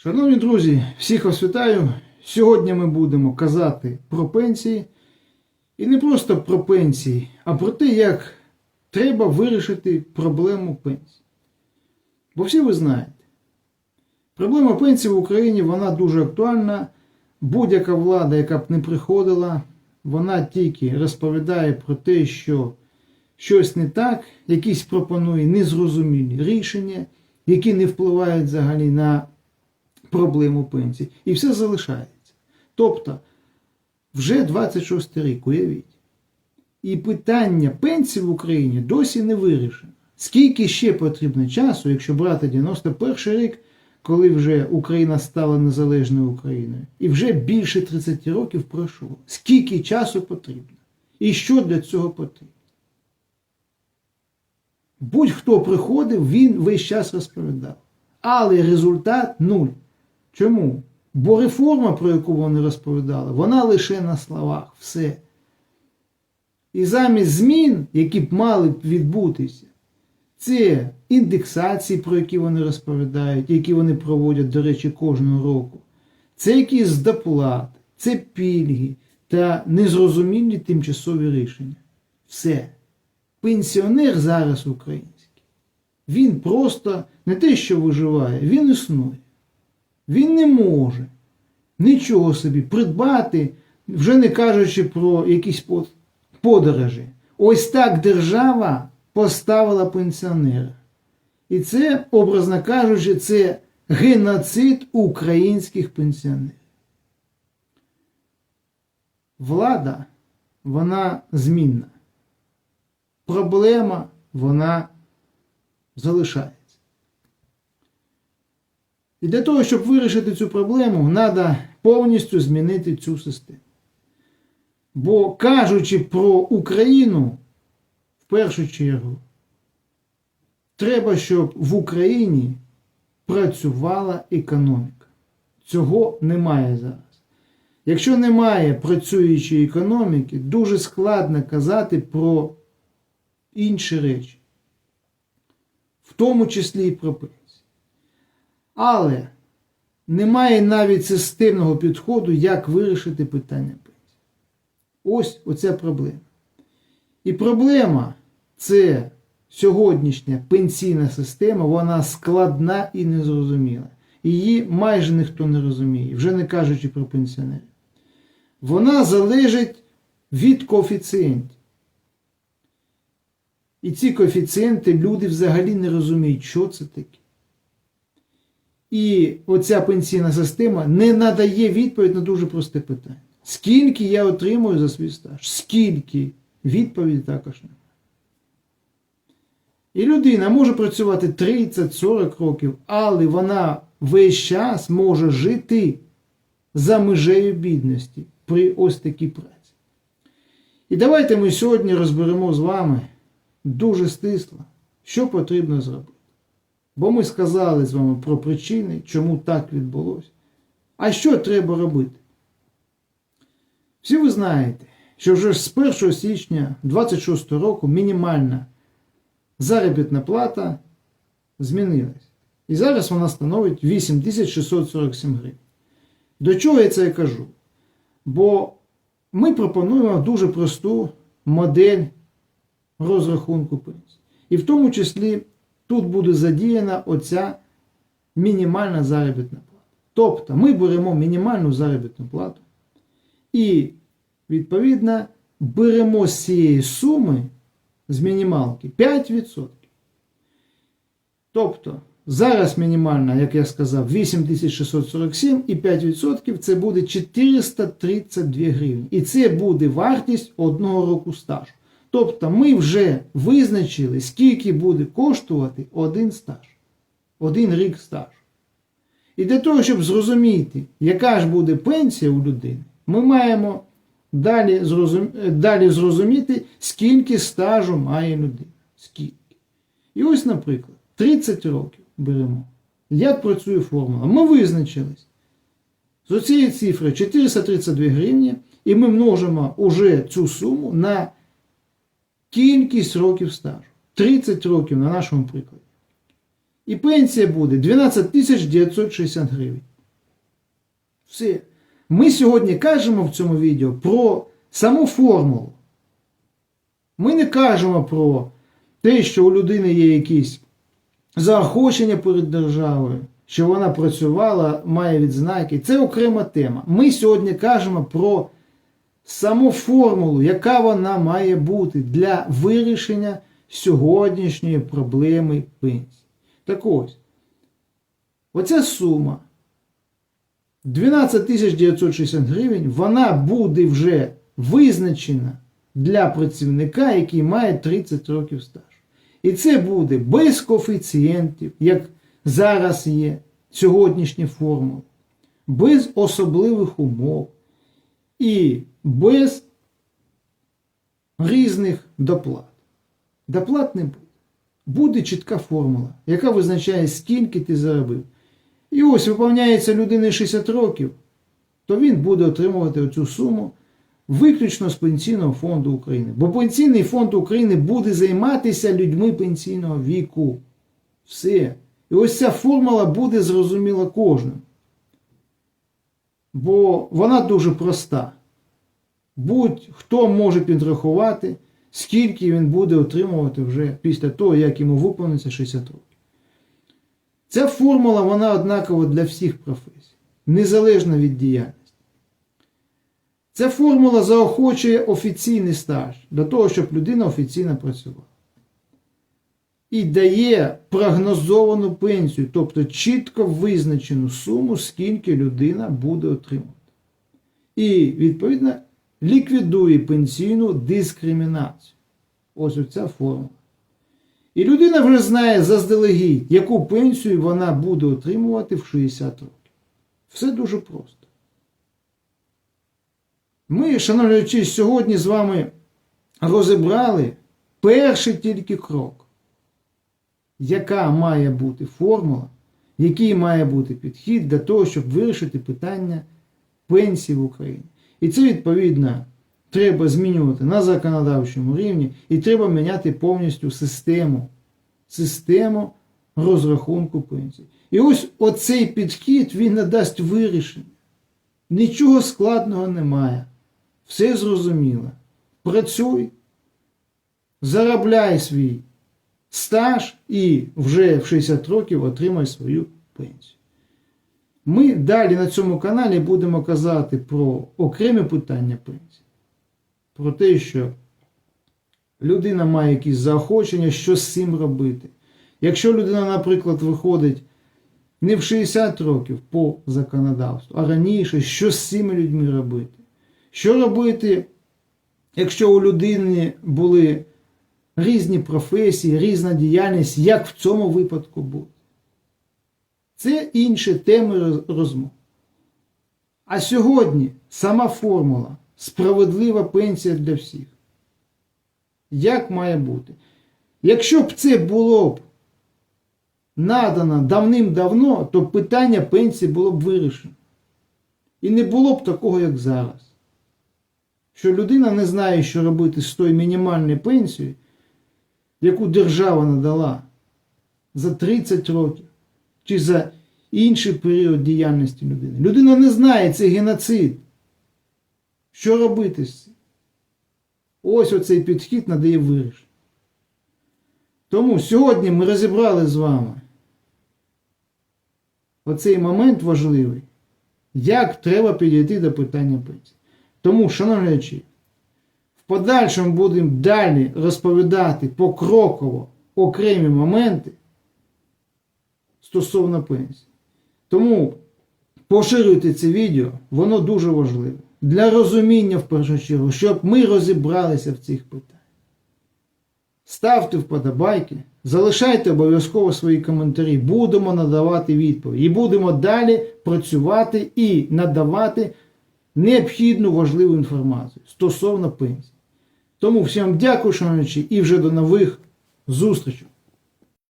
Шановні друзі, всіх вас вітаю. Сьогодні ми будемо казати про пенсії. І не просто про пенсії, а про те, як треба вирішити проблему пенсій. Бо всі ви знаєте, проблема пенсій в Україні вона дуже актуальна. Будь-яка влада, яка б не приходила, вона тільки розповідає про те, що щось не так, якісь пропонує незрозумілі рішення, які не впливають взагалі на проблему пенсій. І все залишається. Тобто, вже 26 рік, уявіть. І питання пенсій в Україні досі не вирішено. Скільки ще потрібно часу, якщо брати 91 рік, коли вже Україна стала незалежною Україною, і вже більше 30 років пройшло. Скільки часу потрібно? І що для цього потрібно? Будь-хто приходив, він весь час розповідав. Але результат нуль. Чому? Бо реформа, про яку вони розповідали, вона лише на словах. Все. І замість змін, які б мали б відбутися, це індексації, про які вони розповідають, які вони проводять, до речі, кожного року. Це якісь доплати, це пільги та незрозумілі тимчасові рішення. Все. Пенсіонер зараз український. Він просто не те, що виживає, він існує. Він не може нічого собі придбати, вже не кажучи про якісь подорожі. Ось так держава поставила пенсіонера. І це, образно кажучи, це геноцид українських пенсіонерів. Влада, вона змінна. Проблема, вона залишається. І для того, щоб вирішити цю проблему, треба повністю змінити цю систему. Бо кажучи про Україну, в першу чергу, треба, щоб в Україні працювала економіка. Цього немає зараз. Якщо немає працюючої економіки, дуже складно казати про інші речі, в тому числі і про пенсію. Але немає навіть системного підходу, як вирішити питання пенсії. Ось оця проблема. І проблема це сьогоднішня пенсійна система, вона складна і незрозуміла. Її майже ніхто не розуміє, вже не кажучи про пенсіонерів. Вона залежить від коефіцієнтів. І ці коефіцієнти люди взагалі не розуміють, що це таке. І оця пенсійна система не надає відповідь на дуже просте питання. Скільки я отримую за свій стаж? Скільки? Відповіді також немає. І людина може працювати 30-40 років, але вона весь час може жити за межею бідності при ось такій праці. І давайте ми сьогодні розберемо з вами дуже стисло, що потрібно зробити. Бо ми сказали з вами про причини, чому так відбулося. А що треба робити? Всі ви знаєте, що вже з 1 січня 26 року мінімальна заробітна плата змінилась. І зараз вона становить 8647 гривень. До чого я це кажу? Бо ми пропонуємо дуже просту модель розрахунку пенсії. І в тому числі тут буде задіяна оця мінімальна заробітна плата. Тобто ми беремо мінімальну заробітну плату і, відповідно, беремо з цієї суми з мінімалки 5%. Тобто, зараз мінімальна, як я сказав, 8647 і 5% це буде 432 гривні. І це буде вартість одного року стажу. Тобто ми вже визначили, скільки буде коштувати один стаж, один рік стажу. І для того, щоб зрозуміти, яка ж буде пенсія у людини, ми маємо далі, зрозум... далі зрозуміти, скільки стажу має людина. Скільки. І ось, наприклад, 30 років беремо. Як працює формула? Ми визначились. З цієї цифри 432 гривні, і ми множимо уже цю суму на кількість років стажу. 30 років на нашому прикладі. І пенсія буде 12 тисяч 960 гривень. Все. Ми сьогодні кажемо в цьому відео про саму формулу. Ми не кажемо про те, що у людини є якісь заохочення перед державою, що вона працювала, має відзнаки. Це окрема тема. Ми сьогодні кажемо про саму формулу, яка вона має бути для вирішення сьогоднішньої проблеми пенсії. Так ось, оця сума 12 960 гривень, вона буде вже визначена для працівника, який має 30 років стажу. І це буде без коефіцієнтів, як зараз є сьогоднішні формули, без особливих умов і без різних доплат. Доплат не буде. Буде чітка формула, яка визначає, скільки ти заробив. І ось виповняється людини 60 років, то він буде отримувати оцю суму виключно з Пенсійного фонду України. Бо Пенсійний фонд України буде займатися людьми пенсійного віку. Все. І ось ця формула буде зрозуміла кожному. Бо вона дуже проста. Будь-хто може підрахувати, скільки він буде отримувати вже після того, як йому виповниться 60 років. Ця формула вона однакова для всіх професій, незалежно від діяльності. Ця формула заохочує офіційний стаж для того, щоб людина офіційно працювала. І дає прогнозовану пенсію, тобто чітко визначену суму, скільки людина буде отримувати. І, відповідно, ліквідує пенсійну дискримінацію. Ось оця формула. І людина вже знає заздалегідь, яку пенсію вона буде отримувати в 60 років. Все дуже просто. Ми, шановні глядачі, сьогодні з вами розібрали перший тільки крок, яка має бути формула, який має бути підхід для того, щоб вирішити питання пенсії в Україні. І це відповідно треба змінювати на законодавчому рівні, і треба міняти повністю систему, систему розрахунку пенсії. І ось оцей підхід він надасть вирішення. Нічого складного немає. Все зрозуміло. Працюй, заробляй свій стаж і вже в 60 років отримай свою пенсію. Ми далі на цьому каналі будемо казати про окремі питання пенсії. Про те, що людина має якісь заохочення, що з цим робити. Якщо людина, наприклад, виходить не в 60 років по законодавству, а раніше, що з цими людьми робити? Що робити, якщо у людини були різні професії, різна діяльність, як в цьому випадку бути? Це інші теми розмов. А сьогодні сама формула справедлива пенсія для всіх. Як має бути? Якщо б це було б надано давним-давно, то питання пенсії було б вирішено. І не було б такого, як зараз. Що людина не знає, що робити з тою мінімальною пенсією, яку держава надала за 30 років, чи за інший період діяльності людини. Людина не знає це геноцид. Що робити з цим? Ось оцей підхід надає вирішення. Тому сьогодні ми розібрали з вами оцей момент важливий, як треба підійти до питання пенсії. Тому, шановні глядачі, в подальшому будемо далі розповідати покроково окремі моменти стосовно пенсії. Тому поширюйте це відео, воно дуже важливе. Для розуміння в першу чергу, щоб ми розібралися в цих питаннях. Ставте вподобайки, залишайте обов'язково свої коментарі, будемо надавати відповіді. І будемо далі працювати і надавати необхідну важливу інформацію стосовно пенсії. Тому всім дякую, шановні, і вже до нових зустрічей.